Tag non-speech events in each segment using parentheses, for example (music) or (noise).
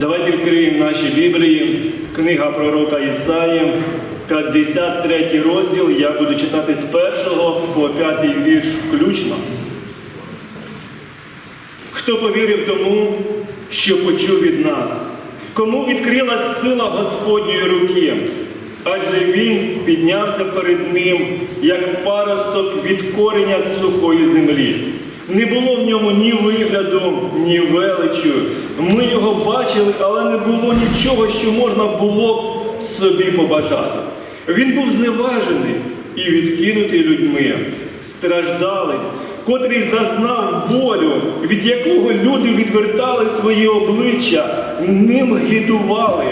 Давайте відкриємо наші Біблії, книга пророка Ісаї, 53 розділ. Я буду читати з першого по п'ятий вірш включно. Хто повірив тому, що почув від нас? Кому відкрилась сила Господньої руки? Адже він піднявся перед ним, як паросток від кореня з сухої землі. Не було в ньому ні вигляду, ні величу. Ми його бачили, але не було нічого, що можна було б собі побажати. Він був зневажений і відкинутий людьми, страждалець, котрий зазнав болю, від якого люди відвертали свої обличчя, ним гидували,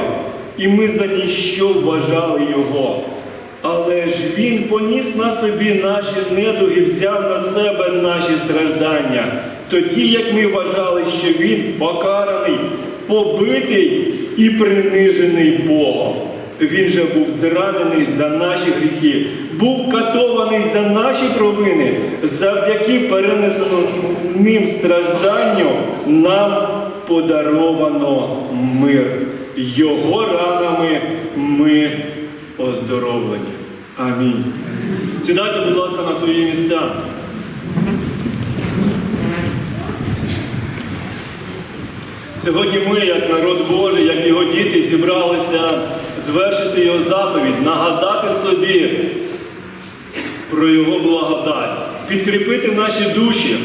і ми за ніщо вважали його. Але ж він поніс на собі наші недуги, взяв на себе наші страждання, тоді як ми вважали, що він покараний, побитий і принижений Богом. Він же був зранений за наші гріхи, був катований за наші провини, завдяки перенесеним стражданню нам подаровано мир. Його ранами ми оздоровлені. Амінь. Сідайте, будь ласка, на свої місця. Сьогодні ми, як народ Божий, як його діти, зібралися звершити його заповідь, нагадати собі про його благодать, підкріпити наші душі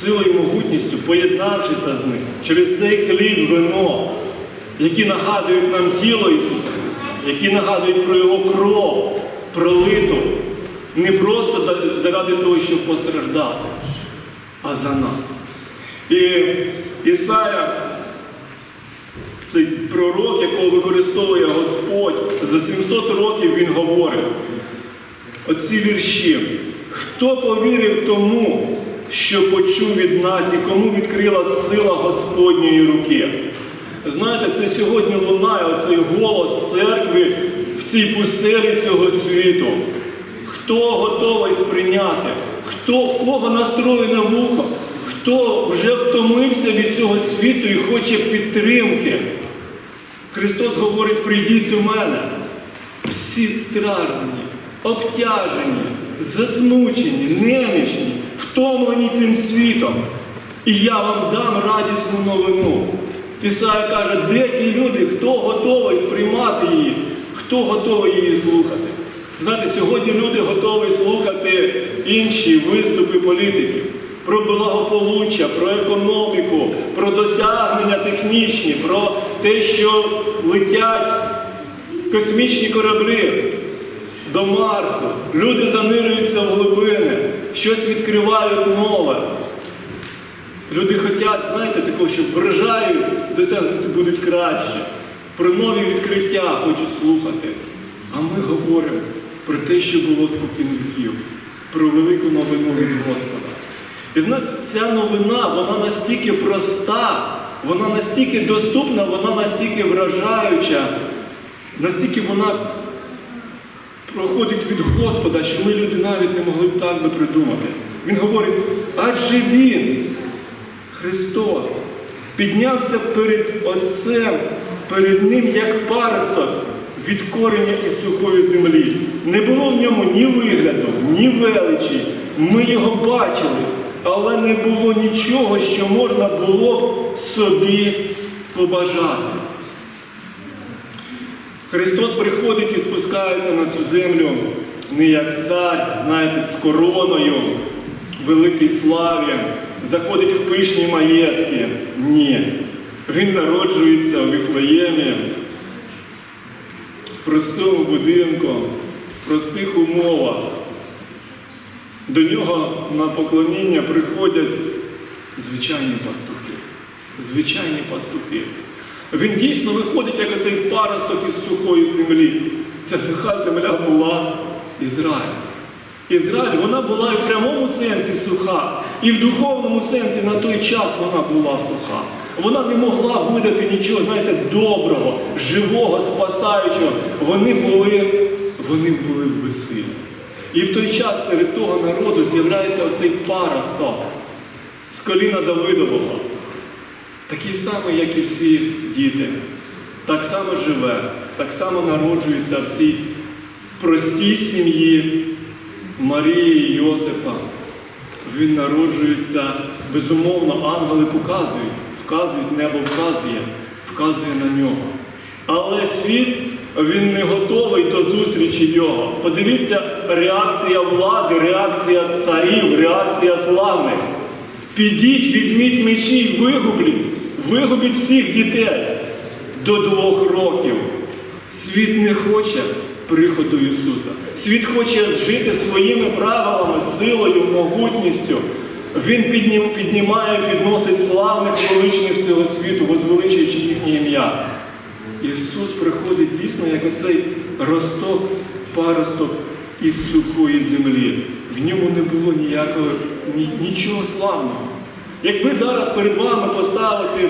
силою і могутністю, поєднавшися з ним через цей хліб, вино, які нагадують нам тіло Ісуса які нагадують про Його кров, пролиту, не просто заради того, щоб постраждати, а за нас. І Ісая, цей пророк, якого використовує Господь, за 700 років він говорить оці вірші. Хто повірив тому, що почув від нас і кому відкрила сила Господньої руки? Знаєте, це сьогодні лунає оцей голос церкви в цій пустелі цього світу. Хто готовий сприйняти? Хто в кого настроєне вухо? Хто вже втомився від цього світу і хоче підтримки? Христос говорить, прийдіть до мене. Всі страждані, обтяжені, засмучені, немічні, втомлені цим світом. І я вам дам радісну новину. Ісая каже, де ті люди, хто готовий сприймати її, хто готовий її слухати. Знаєте, сьогодні люди готові слухати інші виступи політиків про благополуччя, про економіку, про досягнення технічні, про те, що летять космічні кораблі до Марсу. Люди занирюються в глибини, щось відкривають нове. Люди хочуть, знаєте, такого, що вражають, досягнути будуть краще. Про нові відкриття хочуть слухати. А ми говоримо про те, що було спокійно віків, про велику новину від Господа. І ця новина, вона настільки проста, вона настільки доступна, вона настільки вражаюча, настільки вона проходить від Господа, що ми люди навіть не могли б так би придумати. Він говорить, адже Він, Христос, піднявся перед Отцем, перед Ним як паросток від кореня із сухої землі. Не було в ньому ні вигляду, ні величі. Ми його бачили, але не було нічого, що можна було б собі побажати. Христос приходить і спускається на цю землю не як цар, знаєте, з короною, в великій славі, заходить в пишні маєтки. Ні. Він народжується у Віфлеємі, в простому будинку, в простих умовах. До нього на поклоніння приходять звичайні пастухи. Звичайні пастухи. Він дійсно виходить, як оцей паросток із сухої землі. Ця суха земля була Ізраїль. Ізраїль, вона була і в прямому сенсі суха, і в духовному сенсі на той час вона була суха. Вона не могла видати нічого, знаєте, доброго, живого, спасаючого. Вони були, вони були в безсилі. І в той час серед того народу з'являється оцей паросток з коліна Давидового. такий самий, як і всі діти, так само живе, так само народжується в цій простій сім'ї Марії і Йосипа. Він народжується, безумовно, ангели показують, вказують, небо вказує, вказує на нього. Але світ він не готовий до зустрічі його. Подивіться, реакція влади, реакція царів, реакція славних. Підіть, візьміть мечі і вигубліть, вигубіть всіх дітей до двох років. Світ не хоче приходу Ісуса. Світ хоче жити своїми правилами, силою, могутністю. Він піднім- піднімає, підносить славних величних цього світу, возвеличуючи їхнє ім'я. Ісус приходить дійсно як оцей росток, паросток із сухої землі. В ньому не було ніякого, ні, нічого славного. Якби зараз перед вами поставити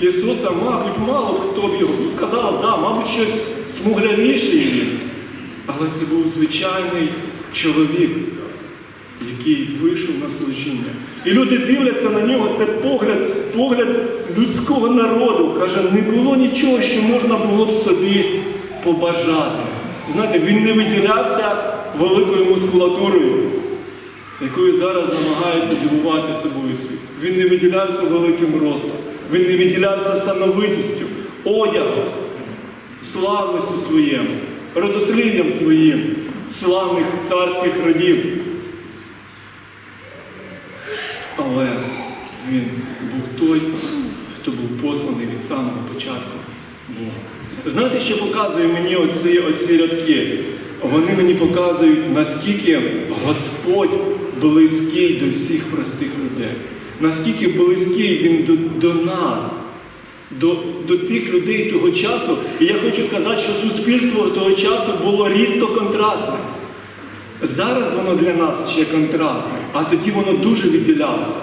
Ісуса, мабуть, мало хто б його ну, сказав, да, мабуть, щось смуглявіший він. Але це був звичайний чоловік, який вийшов на служіння. І люди дивляться на нього, це погляд, погляд людського народу. Каже, не було нічого, що можна було б собі побажати. Знаєте, він не виділявся великою мускулатурою, якою зараз намагається дивувати собою світ. Він не виділявся великим ростом, він не виділявся сановитістю, одягом, славністю своєму, родослів'ям своїм, славних царських родів. Але він був той, хто був посланий від самого початку Бога. Знаєте, що показує мені оці, оці рядки? Вони мені показують, наскільки Господь близький до всіх простих людей, наскільки близький Він до, до нас, до, до тих людей того часу. І я хочу сказати, що суспільство того часу було різко контрастне. Зараз воно для нас ще контрастне, а тоді воно дуже відділялося.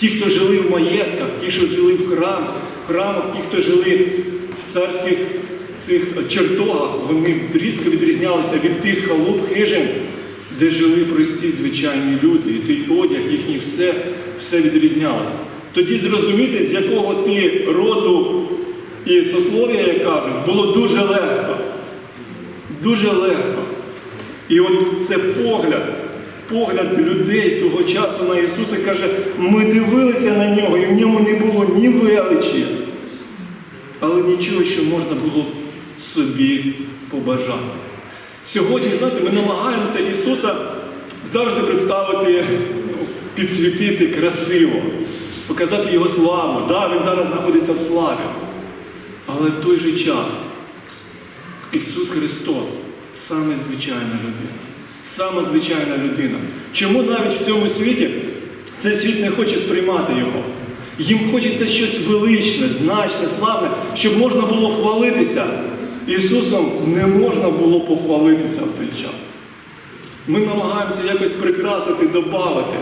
Ті, хто жили в маєтках, ті, що жили в храмах, храмах, ті, хто жили в царських цих чертогах, вони різко відрізнялися від тих халуп, хижин, де жили прості звичайні люди. І той одяг, їхній все, все відрізнялося. Тоді зрозуміти, з якого ти роду і сослов'я, як кажуть, було дуже легко. Дуже легко. І от це погляд, погляд людей того часу на Ісуса каже, ми дивилися на нього, і в ньому не було ні величі, але нічого, що можна було собі побажати. Сьогодні, знаєте, ми намагаємося Ісуса завжди представити, підсвітити красиво, показати Його славу. Да, Він зараз знаходиться в славі. Але в той же час Ісус Христос саме звичайна людина. Саме звичайна людина. Чому навіть в цьому світі цей світ не хоче сприймати його? Їм хочеться щось величне, значне, славне, щоб можна було хвалитися. Ісусом не можна було похвалитися в той час. Ми намагаємося якось прикрасити, додати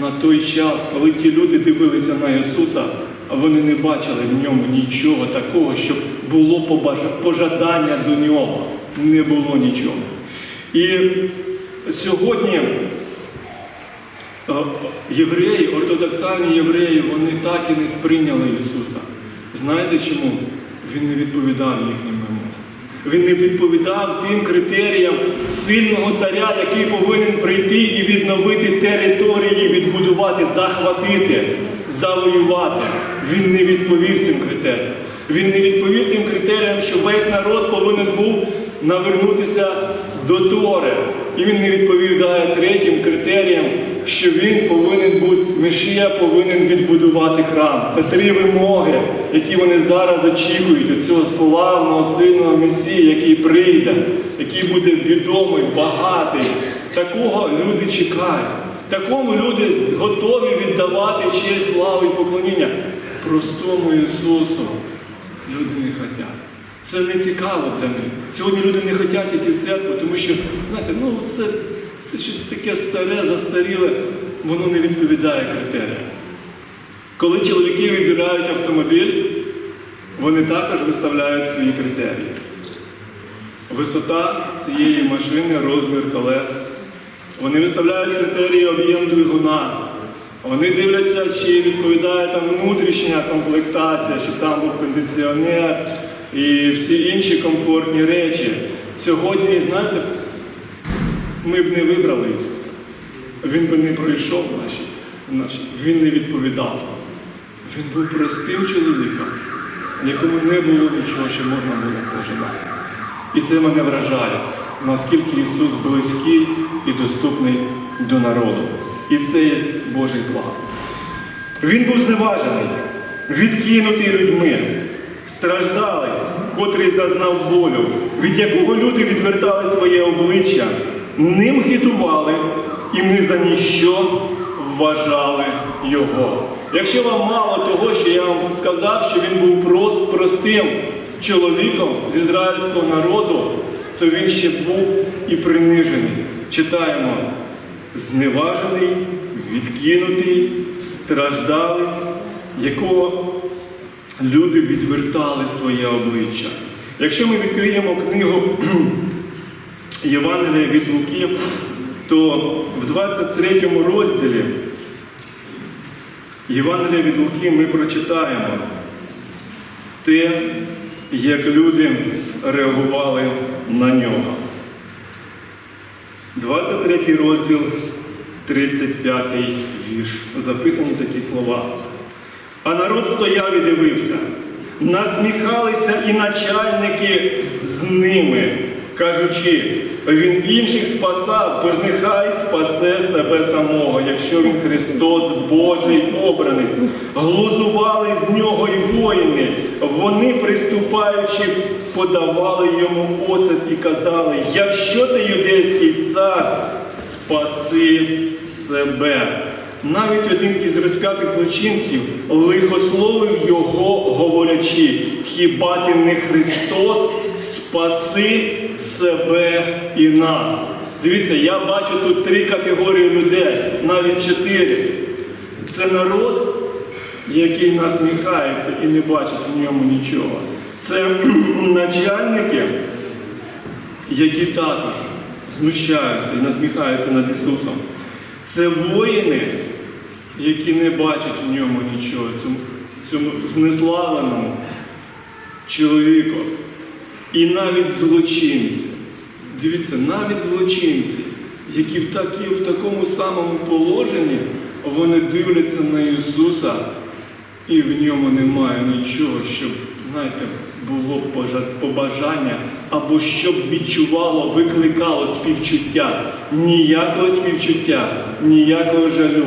на той час, коли ті люди дивилися на Ісуса, вони не бачили в ньому нічого такого, щоб було пожадання до нього. Не було нічого. І сьогодні е, євреї, ортодоксальні євреї, вони так і не сприйняли Ісуса. Знаєте чому? Він не відповідав їхнім вимогам. Він не відповідав тим критеріям сильного царя, який повинен прийти і відновити території, відбудувати, захватити, завоювати. Він не відповів цим критеріям. Він не відповів тим критеріям, що весь народ повинен був навернутися до Тори. І він не відповів далі третім критеріям, що він повинен бути, Мешія повинен відбудувати храм. Це три вимоги, які вони зараз очікують від цього славного, сильного Месії, який прийде, який буде відомий, багатий. Такого люди чекають. Такому люди готові віддавати честь, славу і поклоніння простому Ісусу. Люди не хочуть. Це не цікаво для них. Сьогодні люди не хочуть йти в церкву, тому що, знаєте, ну це, це щось таке старе, застаріле, воно не відповідає критеріям. Коли чоловіки вибирають автомобіль, вони також виставляють свої критерії. Висота цієї машини, розмір колес. Вони виставляють критерії об'єм двигуна. Вони дивляться, чи відповідає там внутрішня комплектація, чи там був кондиціонер і всі інші комфортні речі. Сьогодні, знаєте, ми б не вибрали. Він би не пройшов наші, наші. Він не відповідав. Він був простим чоловіком, якому не було нічого, що можна було пожелати. І це мене вражає, наскільки Ісус близький і доступний до народу. І це є Божий план. Він був зневажений, відкинутий людьми, страждалець, котрий зазнав болю, від якого люди відвертали своє обличчя, ним хитували, і ми за ніщо вважали його. Якщо вам мало того, що я вам сказав, що він був прост, простим чоловіком з ізраїльського народу, то він ще був і принижений. Читаємо зневажений, відкинутий, страждалець, якого люди відвертали своє обличчя. Якщо ми відкриємо книгу (clears throat) Євангелія від Луки, то в 23 розділі Євангелія від Луки ми прочитаємо те, як люди реагували на нього. 23 розділ, 35 вірш. Записані такі слова. А народ стояв і дивився. Насміхалися і начальники з ними, кажучи, він інших спасав, тож нехай спасе себе самого, якщо він Христос, Божий обранець. Глузували з нього і воїни. Вони, приступаючи, подавали йому оцет і казали, якщо ти юдейський цар, спаси себе. Навіть один із розп'ятих злочинців лихословив його, говорячи, хіба ти не Христос, спаси себе і нас. Дивіться, я бачу тут три категорії людей, навіть чотири. Це народ, який насміхається і не бачить в ньому нічого. Це (clears throat) начальники, які також знущаються і насміхаються над Ісусом. Це воїни, які не бачать в ньому нічого, цьому, цьому знеславленому чоловіку. І навіть злочинці. Дивіться, навіть злочинці, які в, такі, в такому самому положенні, вони дивляться на Ісуса, і в ньому немає нічого, щоб, знаєте, було побажання або щоб відчувало, викликало співчуття. Ніякого співчуття, ніякого жалю,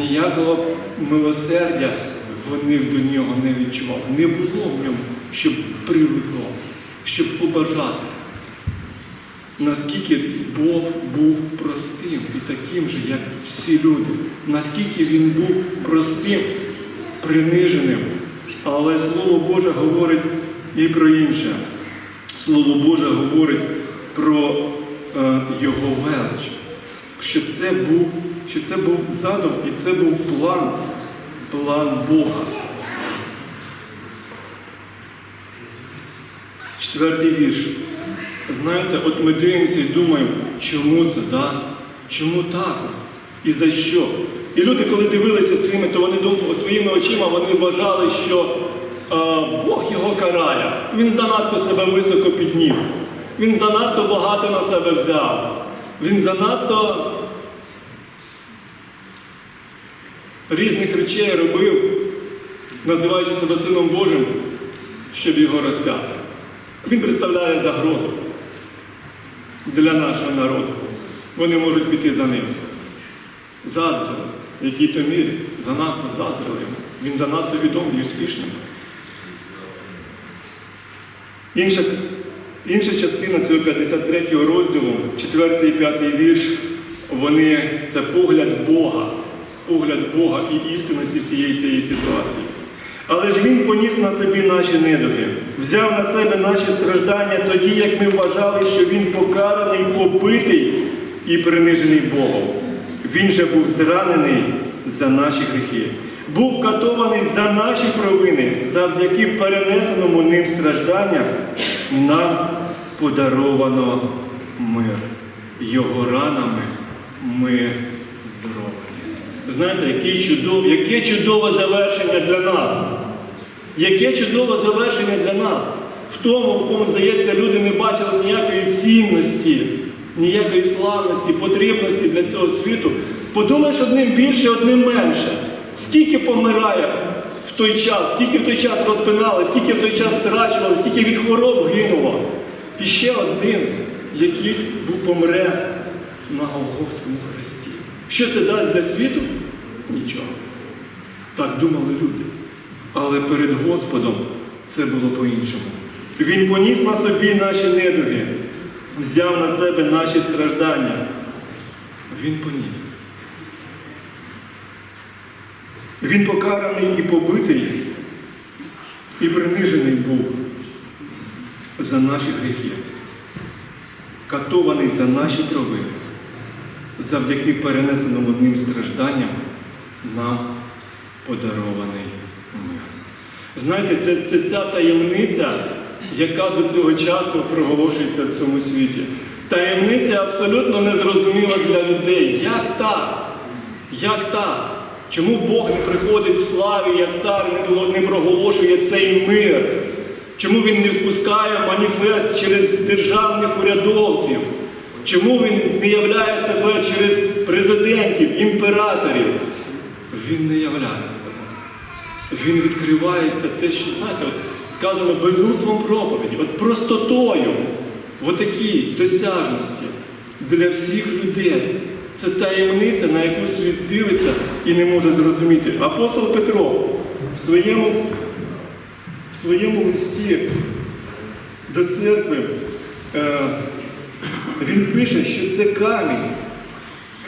ніякого милосердя вони до нього не відчували. Не було в ньому, щоб привикло, щоб побажати. Наскільки Бог був простим і таким же, як всі люди, наскільки він був простим, приниженим. Але Слово Боже говорить і про інше. Слово Боже говорить про е, Його велич. Що це був, що це був задум і це був план, план Бога. Четвертий вірш. Знаєте, от ми дивимося і думаємо, чому це, да? чому так? І за що? І люди, коли дивилися цими, то вони думали своїми очима, вони вважали, що е, Бог його карає. Він занадто себе високо підніс. Він занадто багато на себе взяв. Він занадто різних речей робив, називаючи себе Сином Божим, щоб його розп'яти. Він представляє загрозу для нашого народу. Вони можуть піти за ним. Заздрили, в якій-то мірі, занадто заздрили. Він занадто відомий і успішний. Інша, інша частина цього 53 розділу, 4 і 5 вірш, вони це погляд Бога, погляд Бога і істинності всієї цієї ситуації. Але ж Він поніс на собі наші недуги, взяв на себе наші страждання тоді, як ми вважали, що Він покараний, побитий і принижений Богом. Він же був зранений за наші гріхи, був катований за наші провини, завдяки перенесеному ним стражданням нам подаровано мир. Його ранами ми здорові. Знаєте, який чудов, яке чудове завершення для нас. Яке чудове завершення для нас. В тому, в кому, здається, люди не бачили ніякої цінності, ніякої славності, потрібності для цього світу. Подумаєш одним більше, одним менше. Скільки помирає той час, скільки в той час розпинали, скільки в той час страчували, скільки від хвороб гинуло. І ще один, був помре на Голгофському хресті. Що це дасть для світу? Нічого. Так думали люди. Але перед Господом це було по-іншому. Він поніс на собі наші недуги, взяв на себе наші страждання. Він поніс. Він покараний і побитий, і принижений був за наші гріхи, катований за наші провини, завдяки перенесеним одним стражданням нам подарований мир. Знаєте, це, це ця таємниця, яка до цього часу проголошується в цьому світі. Таємниця абсолютно незрозуміла для людей. Як так? Як так? Чому Бог не приходить в славі, як цар не проголошує цей мир? Чому він не спускає маніфест через державних урядовців? Чому він не являє себе через президентів, імператорів? Він не являє себе. Він відкривається те, що, знаєте, от сказано безумством проповіді, от простотою, в отакій досяжності для всіх людей. Це таємниця, на яку світ дивиться і не може зрозуміти. Апостол Петро в своєму, в своєму листі до церкви е, він пише, що це камінь,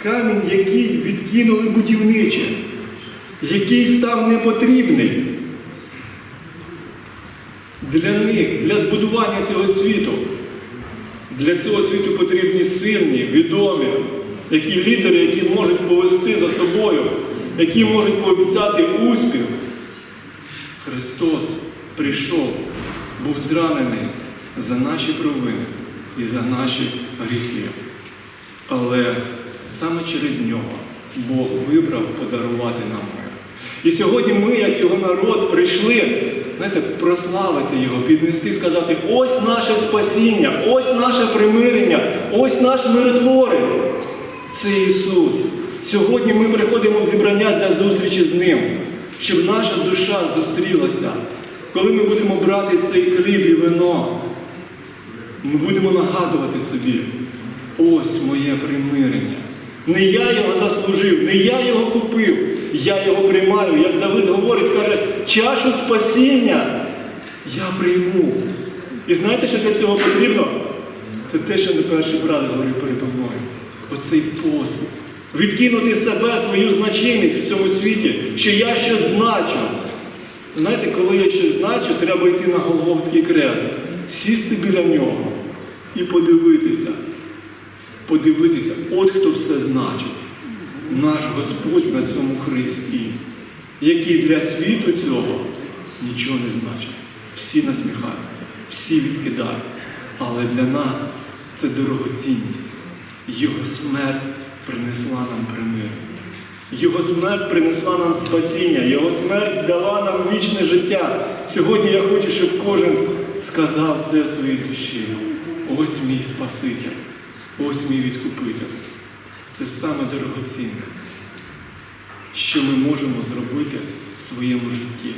камінь, який відкинули будівничі який став непотрібний для них, для збудування цього світу. Для цього світу потрібні сильні, відомі, які лідери, які можуть повести за собою, які можуть пообіцяти успіх. Христос прийшов, був зранений за наші провини і за наші гріхи. Але саме через нього Бог вибрав подарувати нам мир. І сьогодні ми, як його народ, прийшли знаєте, прославити його, піднести, сказати, ось наше спасіння, ось наше примирення, ось наш миротворець. Це Ісус. Сьогодні ми приходимо в зібрання для зустрічі з Ним, щоб наша душа зустрілася. Коли ми будемо брати цей хліб і вино, ми будемо нагадувати собі, ось моє примирення. Не я його заслужив, не я його купив, я його приймаю. Як Давид говорить, каже, чашу спасіння я прийму. І знаєте, що для цього потрібно? Це те, що не перший брат говорив передо мною. Оцей послуг. Відкинути себе, свою значимість в цьому світі, що я щось значу. Знаєте, коли я щось значу, треба йти на Голгофський крест, сісти біля нього і подивитися. Подивитися, от хто все значить. Наш Господь на цьому Христі, який для світу цього нічого не значить. Всі насміхаються, всі відкидають. Але для нас це дорогоцінність. Його смерть принесла нам примирення. Його смерть принесла нам спасіння, Його смерть дала нам вічне життя. Сьогодні я хочу, щоб кожен сказав це в своїй душі. Ось мій Спаситель, ось мій відкупитель. Це саме дорогоцінне, що ми можемо зробити в своєму житті.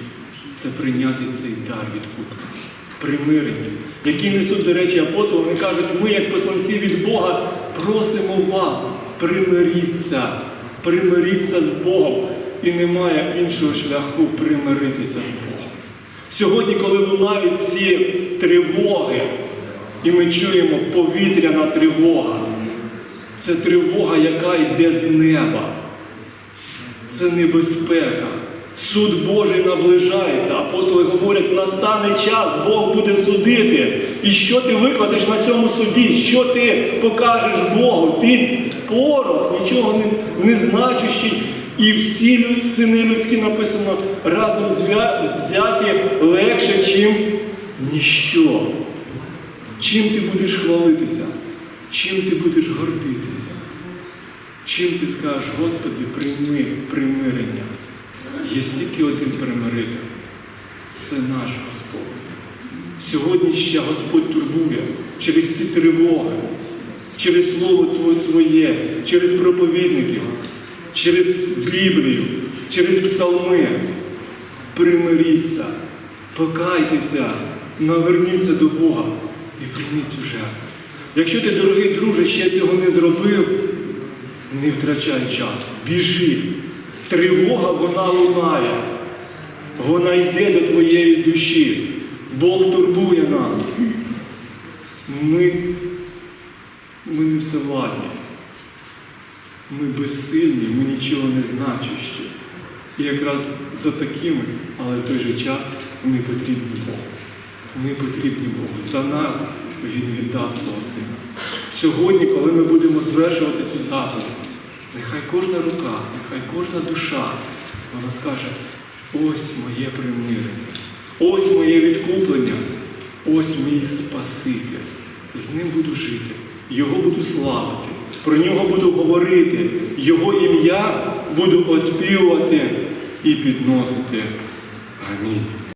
Це прийняти цей дар відкупки, примирення, які несуть, до речі, апостоли, вони кажуть, ми, як посланці від Бога, просимо вас, примиріться, примиріться з Богом. І немає іншого шляху примиритися з Богом. Сьогодні, коли лунають ці тривоги, і ми чуємо повітряна тривога, це тривога, яка йде з неба. Це небезпека. Суд Божий наближається. Апостоли говорять, настане час, Бог буде судити. І що ти викладеш на цьому суді? Що ти покажеш Богу? Ти порох, нічого не, не значущий. І всі сини людські написано разом взяті легше, чим ніщо. Чим ти будеш хвалитися? Чим ти будеш гордитися? Чим ти скажеш, Господи, прийми примирення? Є стільки один примиритель. Це наш Господь. Сьогодні ще Господь турбує через ці тривоги, через Слово Твоє своє, через проповідників, через Біблію, через псалми. Примиріться, покайтеся, наверніться до Бога і прийміть цю жертву. Якщо ти, дорогий друже, ще цього не зробив, не втрачай часу, біжи. Тривога вона лунає. Вона йде до твоєї душі. Бог турбує нас. Ми, ми не всевладні. Ми безсильні, ми нічого не значущі. І якраз за такими, але в той же час ми потрібні Богу. Ми потрібні Богу. За нас Він віддав свого сина. Сьогодні, коли ми будемо звершувати цю заповідь, нехай кожна рука, нехай кожна душа, вона скаже, ось моє примирення, ось моє відкуплення, ось мій Спаситель. З ним буду жити, його буду славити, про нього буду говорити, його ім'я буду оспівувати і підносити. Амінь.